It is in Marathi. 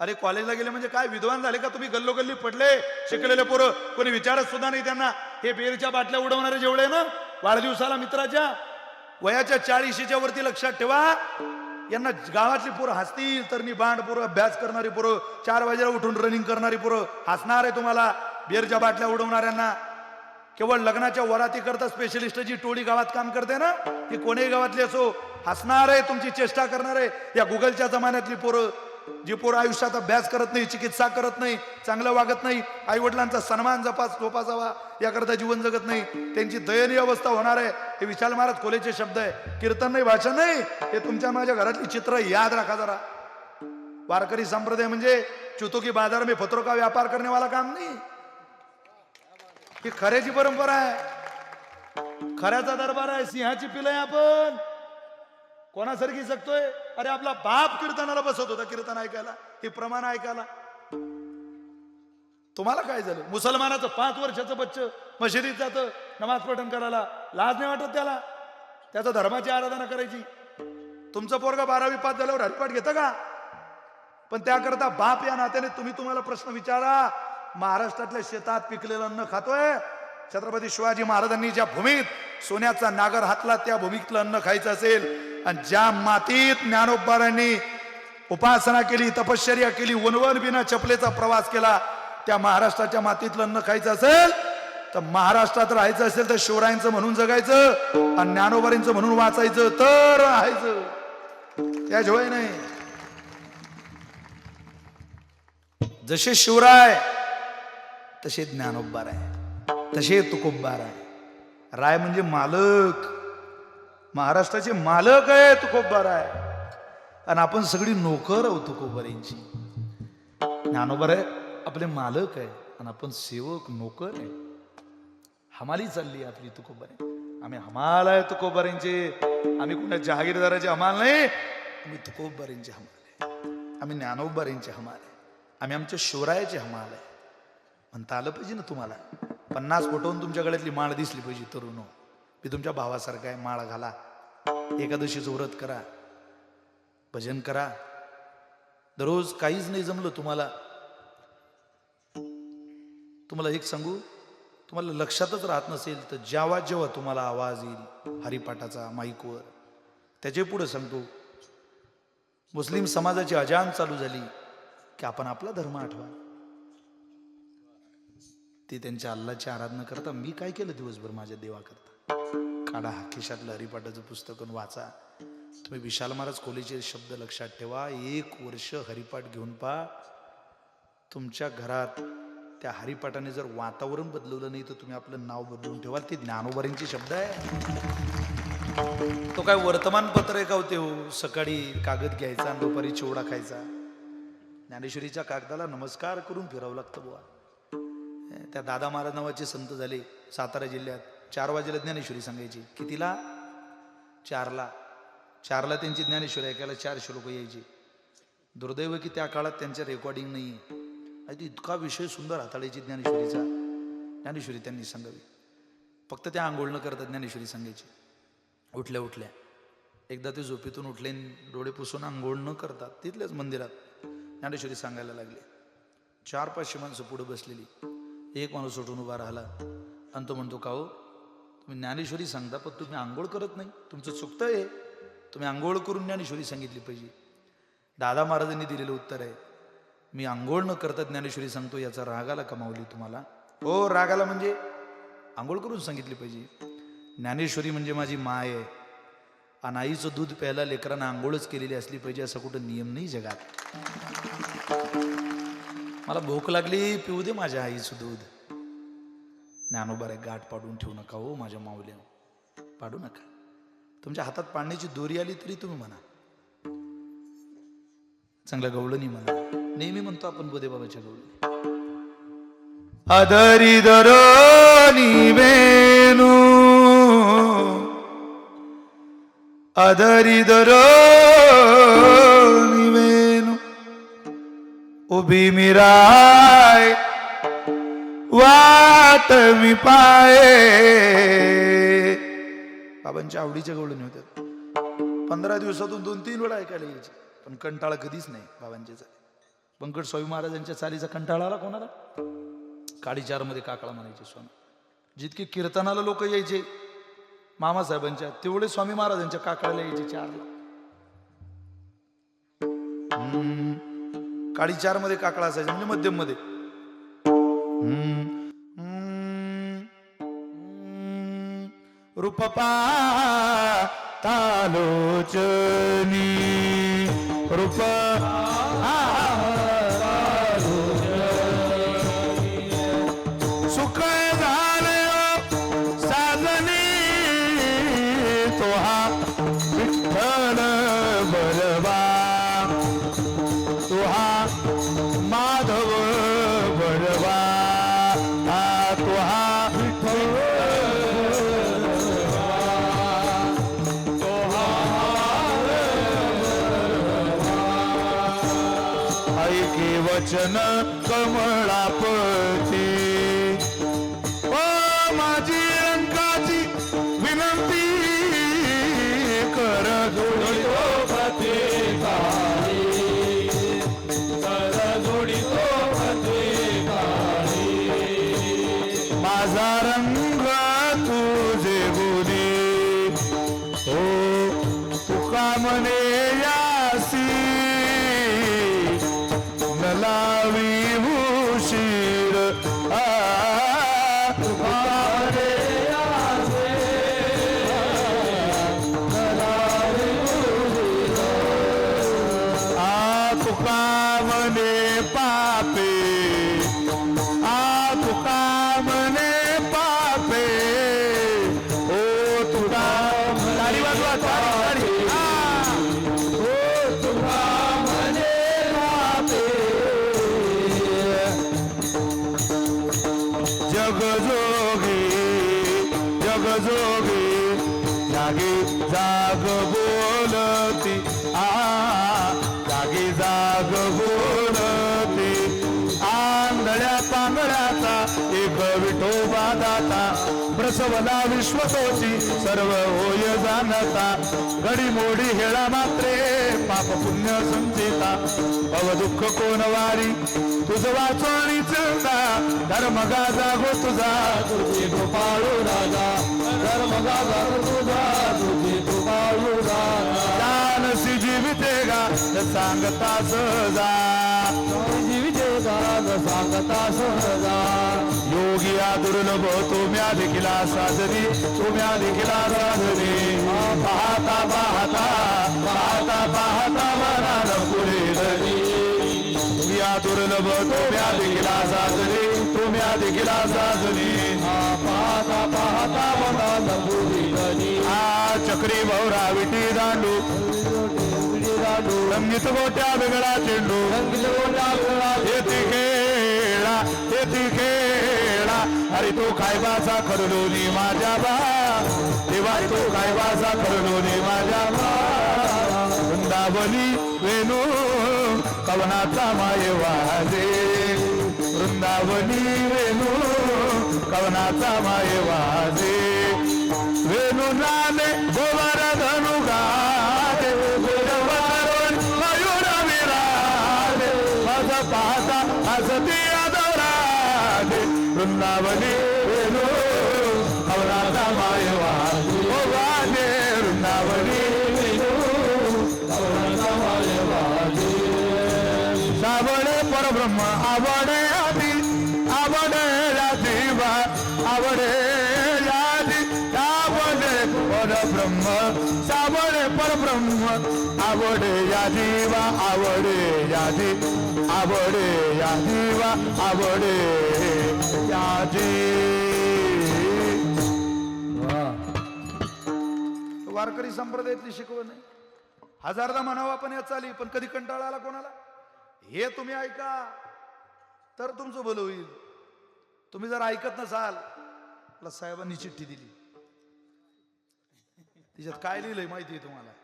अरे कॉलेजला गेले म्हणजे काय? विद्वान झाले का तुम्ही? गल्लोगल्ली पडले. शिकलेले पोरं कोणी विचारत सुद्धा नाही त्यांना. हे बेरच्या बाटल्या उडवणारे जेवढे ना वाढदिवसाला मित्राच्या वयाच्या चाळीशीच्या वरती लक्षात ठेवा. यांना गावातली पोरं हसतील तर बांड पोरं अभ्यास करणारी पोरं चार वाजेला उठून रनिंग करणारी पोरं हसणार आहे तुम्हाला बेरच्या बाटल्या उडवणाऱ्यांना. केवळ लग्नाच्या वराती करता स्पेशलिस्ट जी टोळी गावात काम करते ना ती कोणीही गावातली असो हसणार आहे तुमची चेष्टा करणार आहे या गुगलच्या जमान्यातली पोरं जे पोरं आयुष्यात अभ्यास करत नाही चिकित्सा करत नाही चांगलं वागत नाही आई वडिलांचा सन्मान जपास जोपासावा याकरता जीवन जगत नाही त्यांची दयनीय अवस्था होणार आहे हे विशाल महाराज खोलेचे शब्द आहे. कीर्तन नाही भाषण नाही हे तुमच्या माझ्या घरातली चित्र याद राखा जरा. वारकरी संप्रदाय म्हणजे चुतुकी बाजार में फतरो का व्यापार करने वाला काम नाही. ही खऱ्याची परंपरा आहे. खऱ्याचा दरबार आहे सिंहाची पिलंय आपण. कोणासारखी जगतोय? अरे आपला बाप कीर्तनाला बसत होता कीर्तन ऐकायला. हे प्रमाण ऐकायला. तुम्हाला काय झालं? मुसलमानाचं पाच वर्षाचं बच्च मशिदीत जातं नमाज पठण करायला. लाज नाही वाटत त्याला? त्याचं धर्माची आराधना करायची. तुमचं पोरगा बारावी पास झाल्यावर हरिपाठ घेतं का? पण त्याकरता बाप या नात्याने तुम्ही तुम्हाला प्रश्न विचारा. महाराष्ट्रातल्या शेतात पिकलेलं अन्न खातोय. छत्रपती शिवाजी महाराजांनी ज्या भूमीत सोन्याचा नागर हातला त्या भूमीतलं अन्न खायचं असेल. आणि ज्या मातीत ज्ञानोबारांनी उपासना केली तपश्चर्या केली वनवन बिना चपलेचा प्रवास केला त्या महाराष्ट्राच्या मातीतलं अन्न खायचं असेल तर महाराष्ट्रात राहायचं असेल तर शिवरायांचं म्हणून जगायचं आणि ज्ञानोबारींचं म्हणून वाचायचं तर राहायचं. त्याशिवाय नाही. जसे शिवराय तसे ज्ञानोबार आहे तसे तुकोबार आहे राय म्हणजे मालक. महाराष्ट्राचे मालक आहे तुकोबार आहे. आणि आपण सगळी नोकर आहोत तुकोबारींची ज्ञानोबर आहे आपले मालक आहे आणि आपण सेवक नोकर आहे. हमाली चालली आपली आपली तुकोबारी आम्ही हमाल आहे तुकोबऱ्यांचे आम्ही कुणा जहागीरदाराचे हमाल नाही. आम्ही तुकोबऱ्यांचे हमाल आहे. आम्ही ज्ञानोबऱ्यांचे हमाल आहे. आम्ही आमच्या शिवरायाचे हमाल आहे. म्हणता आलं पाहिजे ना तुम्हाला? पन्नास फोटोहून तुमच्या गळ्यातली माळ दिसली पाहिजे तरुण हो. मी तुमच्या भावासारखा आहे माळ घाला. एकादशीचं व्रत करा. भजन करा. दररोज काहीच नाही जमलं तुम्हाला. तुम्हाला एक सांगू? तुम्हाला लक्षातच राहत नसेल तर जेव्हा जेव्हा तुम्हाला आवाज येईल हरिपाठाचा माईकवर. त्याच्या पुढे सांगतो. मुस्लिम समाजाची अजान चालू झाली की आपण आपला धर्म आठवा. ते त्यांच्या अल्लाची आराधना करता. मी काय केलं दिवसभर माझ्या देवाकरता? काढा खिशातलं हरिपाठाचं पुस्तक वाचा. तुम्ही विशाल महाराज खोलीचे शब्द लक्षात ठेवा. एक वर्ष हरिपाठ घेऊन पा तुमच्या घरात त्या हरिपाठाने जर वातावरण बदलवलं नाही तर तुम्ही आपलं नाव बदलून ठेवाल. ते ज्ञानोबरींचे शब्द आहे. तो काय वर्तमानपत्र आहे का होते हो? सकाळी कागद घ्यायचा आणि दुपारी चिवडा खायचा. ज्ञानेश्वरीच्या कागदाला नमस्कार करून फिरावं लागतं बुवा. त्या दादा महाराज नावाचे संत झाले सातारा जिल्ह्यात. चार वाजेला ज्ञानेश्वरी सांगायची कितीला? चारला. चारला त्यांची ज्ञानेश्वरी ऐकायला चारशे लोक यायचे. दुर्दैव की त्या काळात त्यांच्या रेकॉर्डिंग नाही आहे आणि इतका विषय सुंदर हाताळायची ज्ञानेश्वरीचा. ज्ञानेश्वरी त्यांनी सांगावी. फक्त त्या आंघोळ न करता ज्ञानेश्वरी सांगायची. उठल्या उठल्या. एकदा ते झोपेतून उठले डोळे पुसून आंघोळ न करतात तिथल्याच मंदिरात ज्ञानेश्वरी सांगायला लागले. चार पाचशे माणसं पुढे बसलेली. एक माणूस उठून उभा राहिला. आणि तो म्हणतो का हो? तुम्ही ज्ञानेश्वरी सांगता पण तुम्ही आंघोळ करत नाही. तुमचं चुकतं आहे तुम्ही आंघोळ करून ज्ञानेश्वरी सांगितली पाहिजे. दादा महाराजांनी दिलेलं उत्तर आहे मी आंघोळ न करता ज्ञानेश्वरी सांगतो याचा रागाला कमावली तुम्हाला. हो रागाला म्हणजे आंघोळ करून सांगितली पाहिजे. ज्ञानेश्वरी म्हणजे माझी माय आहे. आणि आईचं दूध प्यायला लेकरांना आंघोळच केलेली असली पाहिजे असा कुठं नियम नाही जगात. मला भूक लागली पिऊ दे माझ्या आईचं दूध. ज्ञानोबारे गाठ पाडून ठेवू नका हो माझ्या माऊल्या पाडू नका. तुमच्या हातात पाडण्याची दोरी आली तरी तुम्ही म्हणा. चांगलं गवळं नाही म्हणा. नेहमी म्हणतो आपण बोधे बाबाच्या गवळणी. आदरी दरोनी वेणू. आदरी दरोनी वेणू. उभी मिराय वाट मी पाये बाबांच्या आवडीच्या गवळणी होत्या. पंधरा दिवसातून दोन तीन वेळा ऐकायला यायचे. पण कंटाळा कधीच नाही बाबांचे पंकट स्वामी महाराजांच्या चालीचा कंटाळा आला कोणाला? काडी चारमध्ये काकळा म्हणायचे स्वामी जितके कीर्तनाला लोक यायचे मामासाहेबांच्या तेवढे स्वामी महाराजांच्या काकळाला यायचे चारला. हम्म. काडी मध्ये काकळा असायचा म्हणजे मध्यम રૂપાતાલોચની રૂપા प्रसवला विश्वतोची सर्व होय जाणता. घडी मोडी हेळा मात्रे. पाप पुण्य संचिता अव दुःख कोण वारी? तुझ वाचोणी चिंता धर्म गाजा गो तुझा. तुझी गोपाळू राजा. धर्म गाजा गो तुझा. तुझी गोपाळू राजा. जानसी जीविते गा. सांगता सहजा. जीविते गा. सांगता सहजा. योगी हा दुर्लभ तुम्ही देखील साजरी तुम्ही देखील साजरी पाहता पाहता पाहता पाहता मनाला धरी या दुर्लभ तुम्ही देखील साजरी तुम्ही देखील साजरी पाहता पाहता मनाला पुढे धरी आ चक्री भवरा विटी दांडू. रंगीत गोट्या वेगळा चेंडू रंगीत गोट्या वेगळा येते खेळा येते खेळा. अरे तो खायबाचा खरलोनी माझ्या बा? देवा तो खायबाचा खरलोनी माझ्या बा? वृंदावनी वेणू कवनाचा माय वाजे. वृंदावनी वेणू कवनाचा माय वाजे. वेणू नाने गोवर धनु गाजे. गोरवरून मयूर विराजे. माझा पाहता हसती आदराजे वृंदावनी वेणू कवनाचा माय वाजे ओ वाजे वृंदावनी वेणू ब्रह्म आवडे या जीवा आवडे यादी आवडे या जीवा आवडे यादी वारकरी संप्रदायातली शिकवण आहे. हजारदा म्हणावं आपण यात चाली पण कधी कंटाळा आला कोणाला? हे तुम्ही ऐका. तर तुमचं भलं होईल. तुम्ही जर ऐकत नसाल आपल्या साहेबांनी चिठ्ठी दिली. तिच्यात काय लिहिलंय माहिती आहे तुम्हाला?